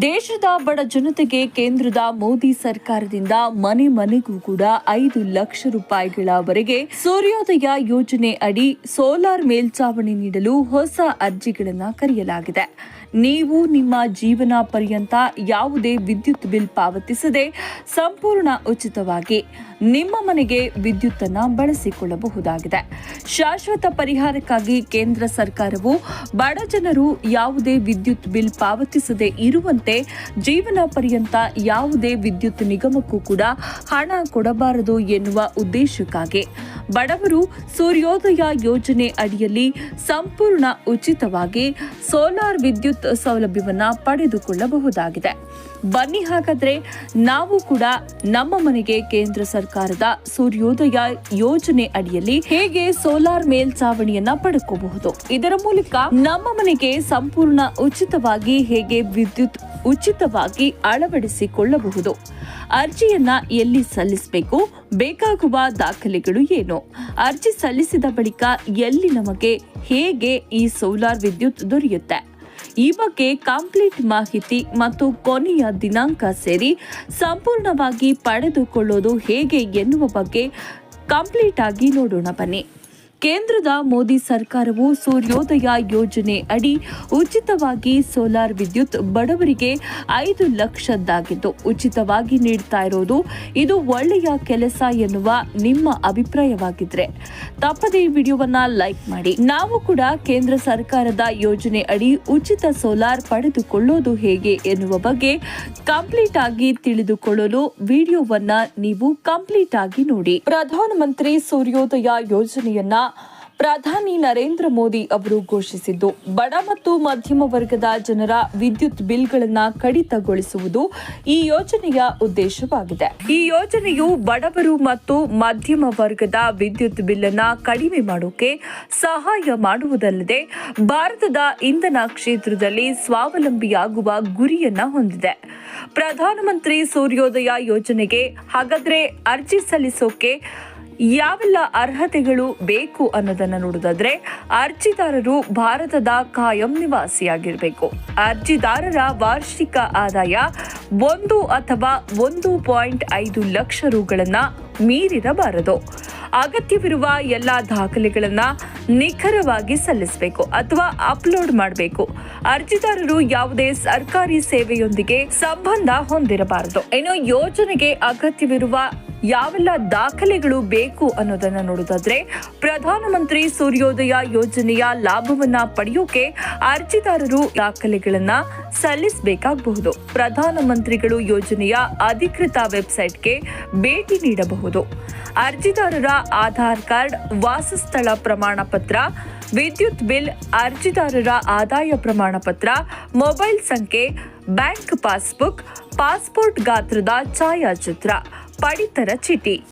ದೇಶದ ಬಡ ಜನತೆಗೆ ಕೇಂದ್ರದ ಮೋದಿ ಸರ್ಕಾರದಿಂದ ಮನೆ ಮನೆಗೂ ಕೂಡ ಐದು ಲಕ್ಷ ರೂಪಾಯಿಗಳವರೆಗೆ ಸೂರ್ಯೋದಯ ಯೋಜನೆ ಅಡಿ ಸೋಲಾರ್ ಮೇಲ್ಚಾವಣಿ ನೀಡಲು ಹೊಸ ಅರ್ಜಿಗಳನ್ನು ಕರೆಯಲಾಗಿದೆ. ನೀವು ನಿಮ್ಮ ಜೀವನ ಪರ್ಯಂತ ಯಾವುದೇ ವಿದ್ಯುತ್ ಬಿಲ್ ಪಾವತಿಸದೆ ಸಂಪೂರ್ಣ ಉಚಿತವಾಗಿ ನಿಮ್ಮ ಮನೆಗೆ ವಿದ್ಯುತ್ತನ್ನು ಬಳಸಿಕೊಳ್ಳಬಹುದಾಗಿದೆ. ಶಾಶ್ವತ ಪರಿಹಾರಕ್ಕಾಗಿ ಕೇಂದ್ರ ಸರ್ಕಾರವು ಬಡ ಜನರು ಯಾವುದೇ ವಿದ್ಯುತ್ ಬಿಲ್ ಪಾವತಿಸದೆ ಇರುವಂತೆ ಜೀವನ ಪರ್ಯಂತ ಯಾವುದೇ ವಿದ್ಯುತ್ ನಿಗಮಕ್ಕೂ ಕೂಡ ಹಣ ಕೊಡಬಾರದು ಎನ್ನುವ ಉದ್ದೇಶಕ್ಕಾಗಿ ಬಡವರು ಸೂರ್ಯೋದಯ ಯೋಜನೆ ಅಡಿಯಲ್ಲಿ ಸಂಪೂರ್ಣ ಉಚಿತವಾಗಿ ಸೋಲಾರ್ ವಿದ್ಯುತ್ ಸೌಲಭ್ಯವನ್ನು ಪಡೆದುಕೊಳ್ಳಬಹುದಾಗಿದೆ. ಬನ್ನಿ ಹಾಗಾದರೆ ನಾವು ಕೂಡ ನಮ್ಮ ಮನೆಗೆ ಕೇಂದ್ರ ಸರ್ಕಾರದ ಸೂರ್ಯೋದಯ ಯೋಜನೆ ಅಡಿಯಲ್ಲಿ ಹೇಗೆ ಸೋಲಾರ್ ಮೇಲ್ಚಾವಣಿಯನ್ನ ಪಡ್ಕೋಬಹುದು. ಇದರ ಮೂಲಕ ನಮ್ಮ ಮನೆಗೆ ಸಂಪೂರ್ಣ ಉಚಿತವಾಗಿ ಹೇಗೆ ವಿದ್ಯುತ್ ಉಚಿತವಾಗಿ ಅಳವಡಿಸಿಕೊಳ್ಳಬಹುದು. ಅರ್ಜಿಯನ್ನ ಎಲ್ಲಿ ಸಲ್ಲಿಸಬೇಕು, ಬೇಕಾಗುವ ದಾಖಲೆಗಳು ಏನು? ಅರ್ಜಿ ಸಲ್ಲಿಸಿದ ಬಳಿಕ ಎಲ್ಲಿ ನಮಗೆ ಹೇಗೆ ಈ ಸೋಲಾರ್ ವಿದ್ಯುತ್ ದೊರೆಯುತ್ತೆ? ಈ ಬಗ್ಗೆ ಕಂಪ್ಲೀಟ್ ಮಾಹಿತಿ ಮತ್ತು ಕೊನೆಯ ದಿನಾಂಕ ಸೇರಿ ಸಂಪೂರ್ಣವಾಗಿ ಪಡೆದುಕೊಳ್ಳೋದು ಹೇಗೆ ಎನ್ನುವ ಬಗ್ಗೆ ಕಂಪ್ಲೀಟ್ ಆಗಿ ನೋಡೋಣ ಬನ್ನಿ. ಕೇಂದ್ರದ ಮೋದಿ ಸರ್ಕಾರವು ಸೂರ್ಯೋದಯ ಯೋಜನೆ ಅಡಿ ಉಚಿತವಾಗಿ ಸೋಲಾರ್ ವಿದ್ಯುತ್ ಬಡವರಿಗೆ ಐದು ಲಕ್ಷದ್ದಾಗಿದ್ದು, ಉಚಿತವಾಗಿ ನೀಡ್ತಾ ಇರೋದು ಇದು ಒಳ್ಳೆಯ ಕೆಲಸ ಎನ್ನುವ ನಿಮ್ಮ ಅಭಿಪ್ರಾಯವಾಗಿದ್ರೆ. ತಪ್ಪದೇ ಈ ವಿಡಿಯೋವನ್ನ ಲೈಕ್ ಮಾಡಿ. ನಾವು ಕೂಡ ಕೇಂದ್ರ ಸರ್ಕಾರದ ಯೋಜನೆ ಅಡಿ ಉಚಿತ ಸೋಲಾರ್ ಪಡೆದುಕೊಳ್ಳೋದು ಹೇಗೆ ಎನ್ನುವ ಬಗ್ಗೆ ಕಂಪ್ಲೀಟ್ ಆಗಿ ತಿಳಿದುಕೊಳ್ಳಲು ವಿಡಿಯೋವನ್ನ ನೀವು ಕಂಪ್ಲೀಟ್ ಆಗಿ ನೋಡಿ. ಪ್ರಧಾನಮಂತ್ರಿ ಸೂರ್ಯೋದಯ ಯೋಜನೆಯನ್ನ ಪ್ರಧಾನಿ ನರೇಂದ್ರ ಮೋದಿ ಅವರು ಘೋಷಿಸಿದ್ದು, ಬಡ ಮತ್ತು ಮಧ್ಯಮ ವರ್ಗದ ಜನರ ವಿದ್ಯುತ್ ಬಿಲ್ಗಳನ್ನು ಕಡಿತಗೊಳಿಸುವುದು ಈ ಯೋಜನೆಯ ಉದ್ದೇಶವಾಗಿದೆ. ಈ ಯೋಜನೆಯು ಬಡವರು ಮತ್ತು ಮಧ್ಯಮ ವರ್ಗದ ವಿದ್ಯುತ್ ಬಿಲ್ಲನ್ನು ಕಡಿಮೆ ಮಾಡೋಕೆ ಸಹಾಯ ಮಾಡುವುದಲ್ಲದೆ, ಭಾರತದ ಇಂಧನ ಕ್ಷೇತ್ರದಲ್ಲಿ ಸ್ವಾವಲಂಬಿಯಾಗುವ ಗುರಿಯನ್ನ ಹೊಂದಿದೆ. ಪ್ರಧಾನಮಂತ್ರಿ ಸೂರ್ಯೋದಯ ಯೋಜನೆಗೆ ಹಾಗಾದ್ರೆ ಅರ್ಜಿ ಸಲ್ಲಿಸೋಕೆ ಯಾವೆಲ್ಲ ಅರ್ಹತೆಗಳು ಬೇಕು ಅನ್ನೋದನ್ನ ನೋಡೋದಾದ್ರೆ ಅರ್ಜಿದಾರರು ಭಾರತದ ಕಾಯಂ ನಿವಾಸಿಯಾಗಿರಬೇಕು. ಅರ್ಜಿದಾರರ ವಾರ್ಷಿಕ ಆದಾಯ ಒಂದು ಅಥವಾ ಒಂದು ಪಾಯಿಂಟ್ ಐದು ಲಕ್ಷ ರುಗಳನ್ನ ಮೀರಿರಬಾರದು. ಅಗತ್ಯವಿರುವ ಎಲ್ಲ ದಾಖಲೆಗಳನ್ನ ನಿಖರವಾಗಿ ಸಲ್ಲಿಸಬೇಕು ಅಥವಾ ಅಪ್ಲೋಡ್ ಮಾಡಬೇಕು. ಅರ್ಜಿದಾರರು ಯಾವುದೇ ಸರ್ಕಾರಿ ಸೇವೆಯೊಂದಿಗೆ ಸಂಬಂಧ ಹೊಂದಿರಬಾರದು. ಇನ್ನು ಯೋಜನೆಗೆ ಅಗತ್ಯವಿರುವ ಯಾವೆಲ್ಲ ದಾಖಲೆಗಳು ಬೇಕು ಅನ್ನೋದನ್ನ ನೋಡೋದಾದ್ರೆ ಪ್ರಧಾನಮಂತ್ರಿ ಸೂರ್ಯೋದಯ ಯೋಜನೆಯ ಲಾಭವನ್ನ ಪಡೆಯೋಕೆ ಅರ್ಜಿದಾರರು ದಾಖಲೆಗಳನ್ನ ಸಲ್ಲಿಸಬೇಕಾಗಬಹುದು. ಪ್ರಧಾನಮಂತ್ರಿಗಳು ಯೋಜನೆಯ ಅಧಿಕೃತ ವೆಬ್ಸೈಟ್ಗೆ ಭೇಟಿ ನೀಡಬಹುದು. ಅರ್ಜಿದಾರರ ಆಧಾರ್ ಕಾರ್ಡ್, ವಾಸಸ್ಥಳ ಪ್ರಮಾಣ ಪತ್ರ, ವಿದ್ಯುತ್ ಬಿಲ್, ಅರ್ಜಿದಾರರ ಆದಾಯ ಪ್ರಮಾಣ ಪತ್ರ, ಮೊಬೈಲ್ ಸಂಖ್ಯೆ, ಬ್ಯಾಂಕ್ ಪಾಸ್ಬುಕ್, ಪಾಸ್ಪೋರ್ಟ್ ಗಾತ್ರದ ಛಾಯಾಚಿತ್ರ. படித்தர சிட்டி